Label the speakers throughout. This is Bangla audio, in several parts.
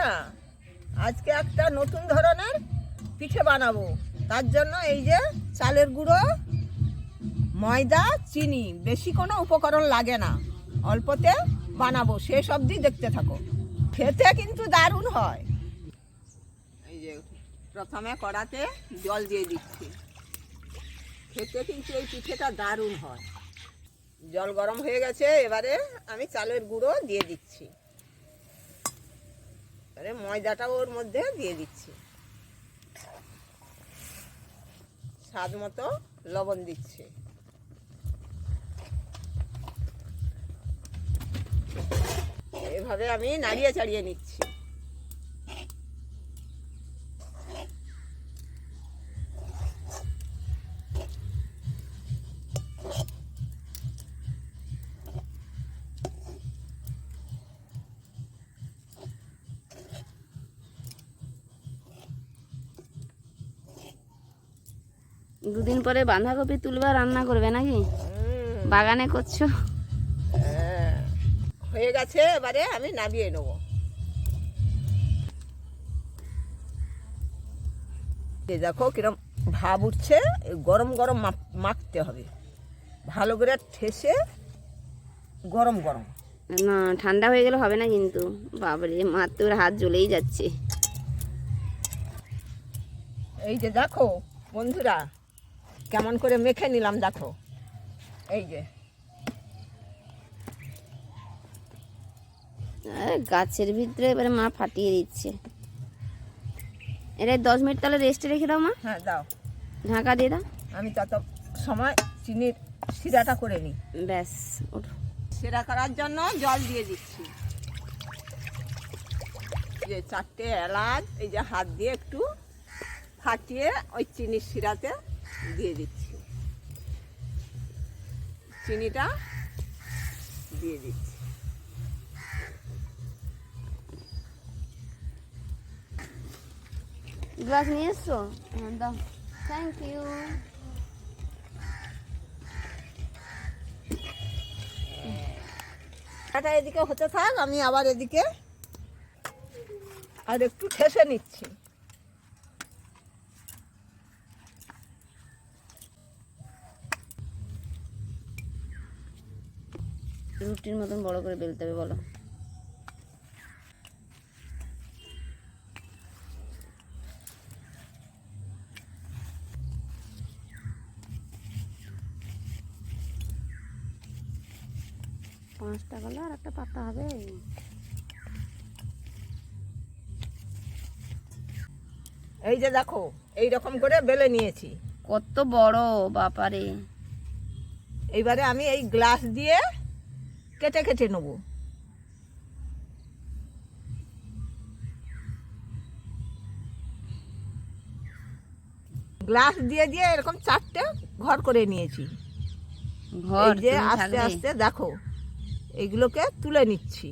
Speaker 1: না? আজকে একটা নতুন ধরনের পিঠে বানাবো। তার জন্য এই যে চালের গুঁড়ো, ময়দা, চিনি, বেশি কোনো উপকরণ লাগে না। অল্পতে বানাবো, শেষ অবধি দেখতে থাকো। খেতে কিন্তু দারুণ হয়। এই যে প্রথমে কড়াতে জল দিয়ে দিচ্ছি। খেতে কিন্তু এই পিঠেটা দারুণ হয়। জল গরম হয়ে গেছে, এবারে আমি চালের গুঁড়ো দিয়ে দিচ্ছি। এবারে ময়দাটাও ওর মধ্যে দিয়ে দিচ্ছি। স্বাদ মতো লবণ দিচ্ছে। এভাবে আমি নাড়িয়ে চাড়িয়ে নিচ্ছি।
Speaker 2: দুদিন পরে বাঁধাকপি তুলবে রান্না করবে নাকি? বাগানে করছ?
Speaker 1: হ্যাঁ, গেছে এবারে আমি নামিয়ে নেব। দেখো কিরম ভাব উঠছে গরম গরম মাখতে হবে। ভালো করে ঠেসে গরম গরম।
Speaker 2: না ঠান্ডা হয়ে গেলে হবে না কিন্তু। বাবারে মার তোর হাত জ্বলেই যাচ্ছে।
Speaker 1: এই যে দেখো বন্ধুরা কেমন করে মেখে নিলাম দেখো। এই যে।
Speaker 2: গাছের ভিতরে এবারে মা ফাটিয়ে দিচ্ছে। এটা দশ মিনিট তাহলে রেস্টে রেখে দাও মা।
Speaker 1: হ্যাঁ দাও।
Speaker 2: ঢাকা দিয়ে দাও।
Speaker 1: আমি তত সময় চিনির শিরাটা করে নিই।
Speaker 2: ব্যাস ওঠো।
Speaker 1: সেরা করার জন্য জল দিয়ে দিচ্ছি। যে চারটে এলাচ এই যে হাত দিয়ে একটু ফাটিয়ে ওই চিনির শিরাতে দিয়ে দিচ্ছি। চিনিটা দিয়ে দিচ্ছি।
Speaker 2: গ্লাস নিয়ে এসছো দাও। থ্যাংক ইউ
Speaker 1: এটা এদিকে হতে থাক আমি আবার এদিকে আর একটু ঠেসে নিচ্ছি।
Speaker 2: রুটির মতন বড় করে বেলতে হবে বলো। পাঁচটা গেলে আর একটা পাতা হবে।
Speaker 1: এই যে দেখো এই রকম করে বেলে নিয়েছি।
Speaker 2: কত বড় বাপারে।
Speaker 1: এইবারে আমি এই গ্লাস দিয়ে কেটে কেটে নেব। গ্লাস দিয়ে দিয়ে এরকম চারটে ঘর করে নিয়েছি।
Speaker 2: ঘর
Speaker 1: যে আস্তে আস্তে দেখো এইগুলোকে তুলে নিচ্ছি।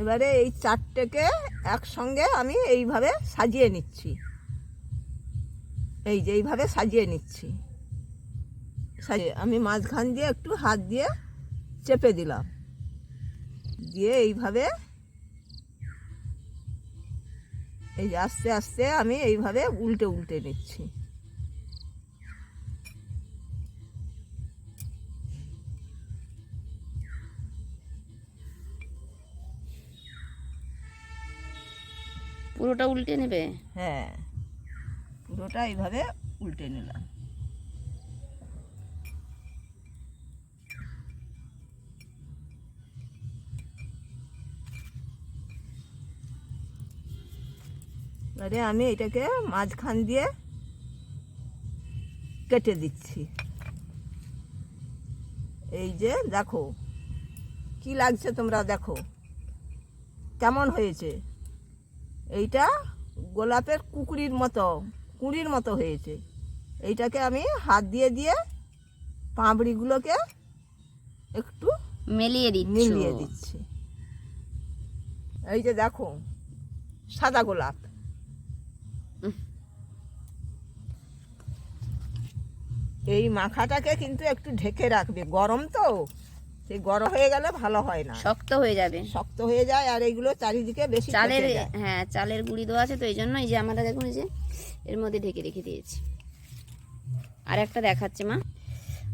Speaker 1: এবারে এই চারটেকে একসঙ্গে আমি এইভাবে সাজিয়ে নিচ্ছি। এই যে এইভাবে সাজিয়ে নিচ্ছি। আমি মাঝখান দিয়ে একটু হাত দিয়ে চেপে দিলাম। দিয়ে এইভাবে এই যে আস্তে আস্তে আমি এইভাবে উল্টে উল্টে নিচ্ছি।
Speaker 2: পুরোটা উল্টে নেবে?
Speaker 1: হ্যাঁ পুরোটা এইভাবে উল্টে নিলাম। এবারে আমি এটাকে মাঝখান দিয়ে কেটে দিচ্ছি। এই যে দেখো কি লাগছে তোমরা দেখো। কেমন হয়েছে? এইটা গোলাপের কুকুরির মতো কুঁড়ির মতো হয়েছে। এইটাকে আমি হাত দিয়ে দিয়ে পাঁপড়িগুলোকে একটু
Speaker 2: মেলিয়ে দিচ্ছ।
Speaker 1: মিলিয়ে দিচ্ছি। এই যে দেখো সাদা গোলাপ। এই মাখাটাকে কিন্তু একটু ঢেকে রাখবে। গরম তো সেই গরম হয়ে গেলে ভালো হয় না।
Speaker 2: শক্ত হয়ে যাবে।
Speaker 1: শক্ত হয়ে যায় আর এইগুলো চারিদিকে বেশি
Speaker 2: চালের হ্যাঁ চালের গুঁড়ি দেওয়া আছে তো এই জন্য এই যে আমরা দেখুন এই যে এর মধ্যে ঢেকে রেখে দিয়েছি। আর একটা দেখাচ্ছে মা।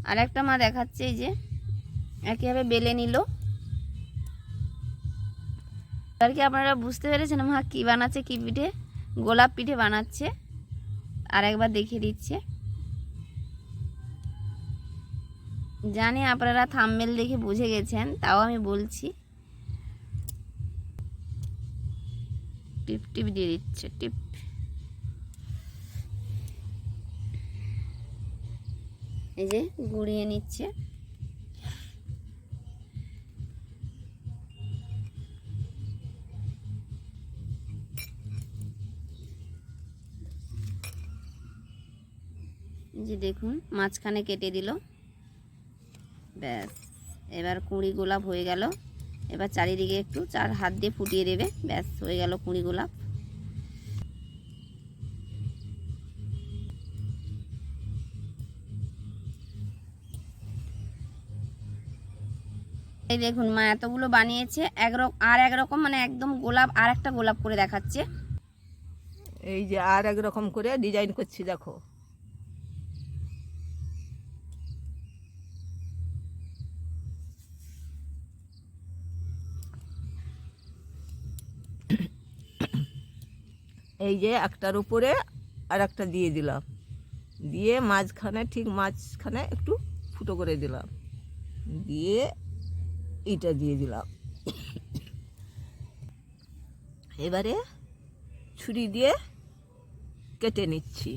Speaker 2: আর একটা মা দেখাচ্ছে এই যে একইভাবে বেলে নিল। আর কি আপনারা বুঝতে পেরেছেন মা কী বানাচ্ছে কী পিঠে? গোলাপ পিঠে বানাচ্ছে। আর একবার দেখিয়ে দিচ্ছে। জানি আপনারা থাম্বেল দেখে বুঝে গেছেন, তাও আমি বলছি। টিপ টিপ দিয়ে দিচ্ছে, টিপ। এই যে গুঁড়িয়ে নিচ্ছে। যে দেখুন, মাঝখানে কেটে দিল। ব্যাস। এবার কুঁড়ি গোলাপ হয়ে গেল। এবার চারিদিকে একটু চার হাত দিয়ে ফুটিয়ে দেবে। ব্যাস, হয়ে গেল কুঁড়ি গোলাপ। এই দেখুন, মা এতগুলো বানিয়েছে। এক রকম আর এক রকম মানে একদম গোলাপ, আর একটা গোলাপ করে দেখাচ্ছে।
Speaker 1: এই যে আর এক রকম করে ডিজাইন করছি, দেখো। এই যে একটার উপরে আর একটা দিয়ে দিলাম। দিয়ে মাঝখানে ঠিক মাঝখানে একটু ফুটো করে দিলাম। দিয়ে এটা দিয়ে দিলাম। এবারে ছুরি দিয়ে কেটে নিচ্ছি।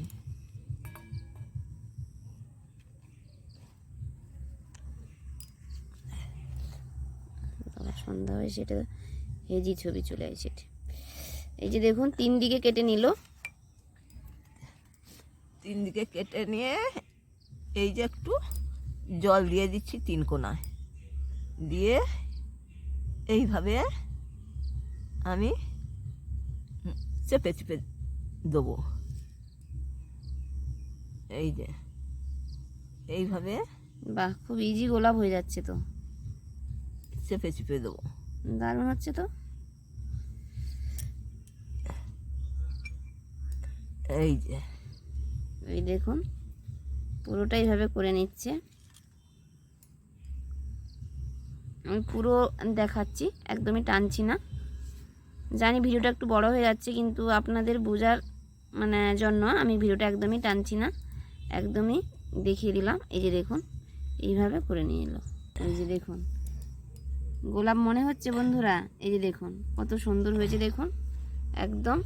Speaker 2: সন্ধ্যা হয়ে সেটা হেজি ছবি চলে আসে এই যে দেখুন তিন দিকে কেটে নিল।
Speaker 1: তিন দিকে কেটে নিয়ে এই যে একটু জল দিয়ে দিচ্ছি তিন কোনায়। দিয়ে এইভাবে আমি চেপে চেপে দেবো। এই যে এইভাবে
Speaker 2: বাহ খুব ইজি গোলাপ হয়ে যাচ্ছে তো।
Speaker 1: চেপে চেপে দেবো।
Speaker 2: দারুণ হচ্ছে তো?
Speaker 1: এই যে।
Speaker 2: এই দেখুন পুরোটা এইভাবে করে নিচ্ছে। আমি পুরো দেখাচ্ছি, একদমই টানছি না। জানি ভিডিওটা একটু বড় হয়ে যাচ্ছে, কিন্তু আপনাদের বোঝার মানে জন্য আমি ভিডিওটা একদমই টানছি না। একদমই দেখিয়ে দিলাম। এই যে দেখুন, এইভাবে করে নিয়ে এলো। এই যে দেখুন, গোলাপ মনে হচ্ছে বন্ধুরা? এই যে দেখুন, কত সুন্দর হয়েছে দেখুন। একদম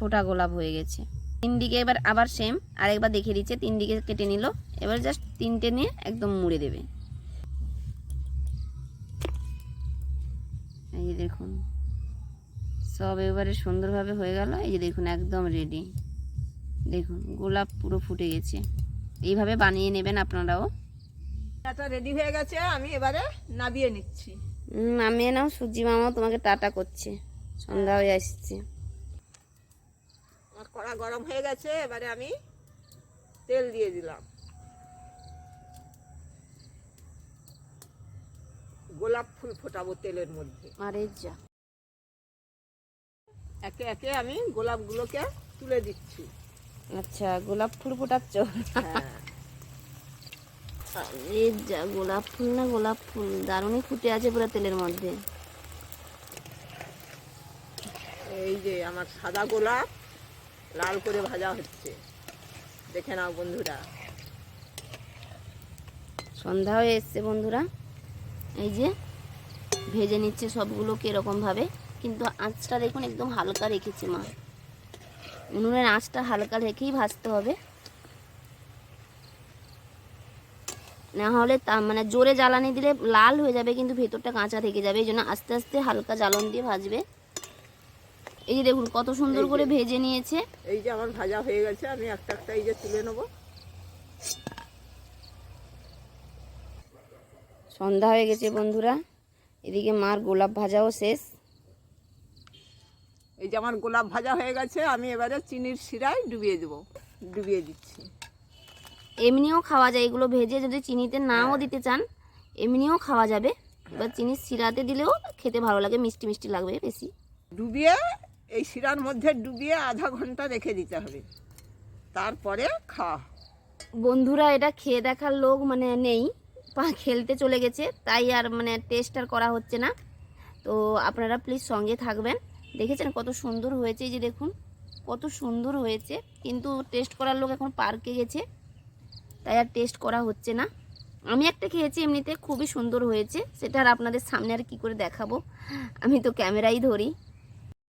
Speaker 2: ফোটা গোলাপ হয়ে গেছে। তিন দিকে এবার আবার সেম আরেকবার দেখে দিচ্ছে তিন দিকে কেটে নিল এবার জাস্ট তিনটে নিয়ে একদম মুড়ে দেবে। এই যে দেখুন সব এবারে সুন্দরভাবে হয়ে গেল এই যে দেখুন একদম রেডি দেখুন গোলাপ পুরো ফুটে গেছে। এইভাবে বানিয়ে নেবেন আপনারাও।
Speaker 1: এটা রেডি হয়ে গেছে আমি এবারে নাবিয়ে নিচ্ছি।
Speaker 2: নামিয়ে নাও সূর্যি মামা তোমাকে টাটা করছে। সন্ধ্যা হয়ে আসছে।
Speaker 1: আমার কড়া গরম হয়ে গেছে এবারে আমি তেল দিয়ে দিলাম। গোলাপ ফুল ফোটাবো তেলের মধ্যে।
Speaker 2: আরে যা।
Speaker 1: একে একে আমি গোলাপগুলোকে তুলে দিচ্ছি।
Speaker 2: আচ্ছা গোলাপ ফুল ফোটাচ্ছ?
Speaker 1: হ্যাঁ।
Speaker 2: আরে যা গোলাপ ফুল না গোলাপ ফুল। দারুণই ফুটে আছে পুরো তেলের মধ্যে।
Speaker 1: এই যে আমার সাদা গোলাপ। লাল করে ভাজা হচ্ছে। দেখে নাও বন্ধুরা।
Speaker 2: সন্ধ্যা হয়ে এসছে বন্ধুরা। এই যে ভেজে নিচ্ছে সবগুলোকে এরকমভাবে। কিন্তু আঁচটা দেখুন একদম হালকা রেখেছে মা। উনুনের আঁচটা হালকা রেখেই ভাজতে হবে। না হলে তা মানে জোরে জ্বালানি দিলে লাল হয়ে যাবে, কিন্তু ভেতরটা কাঁচা থেকে যাবে। এই জন্য আস্তে আস্তে হালকা জ্বালন দিয়ে ভাজবে। এই যে দেখুন কত সুন্দর করে ভেজে নিয়েছে।
Speaker 1: এই যে আমার ভাজা হয়ে গেছে আমি একটা একটা এই যে তুলে নেব।
Speaker 2: সন্ধ্যা হয়ে গেছে বন্ধুরা এদিকে মার গোলাপ ভাজাও শেষ।
Speaker 1: এই যে আমার গোলাপ ভাজা হয়ে গেছে আমি এবারে চিনির শিরায় ডুবিয়ে দেবো ডুবিয়ে দিচ্ছি।
Speaker 2: এমনিও খাওয়া যায় এগুলো ভেজে যদি চিনিতে নাও দিতে চান এমনিও খাওয়া যাবে। বা চিনি শিরাতে দিলেও খেতে ভালো লাগে মিষ্টি মিষ্টি লাগবে বেশি।
Speaker 1: ডুবিয়ে এই শিরার মধ্যে ডুবিয়ে আধা ঘণ্টা রেখে দিতে হবে। তারপরে খাওয়া।
Speaker 2: বন্ধুরা, এটা খেয়ে দেখার লোক মানে নেই। পা খেলতে চলে গেছে, তাই আর মানে টেস্ট আর করা হচ্ছে না। তো আপনারা প্লিজ সঙ্গে থাকবেন। দেখেছেন কত সুন্দর হয়েছে যে দেখুন, কত সুন্দর হয়েছে। কিন্তু টেস্ট করার লোক এখন পার্কে গেছে, তাই আর টেস্ট করা হচ্ছে না। আমি একটা খেয়েছি, এমনিতে খুবই সুন্দর হয়েছে। সেটা আর আপনাদের সামনে আর কী করে দেখাবো? আমি তো ক্যামেরাই ধরি।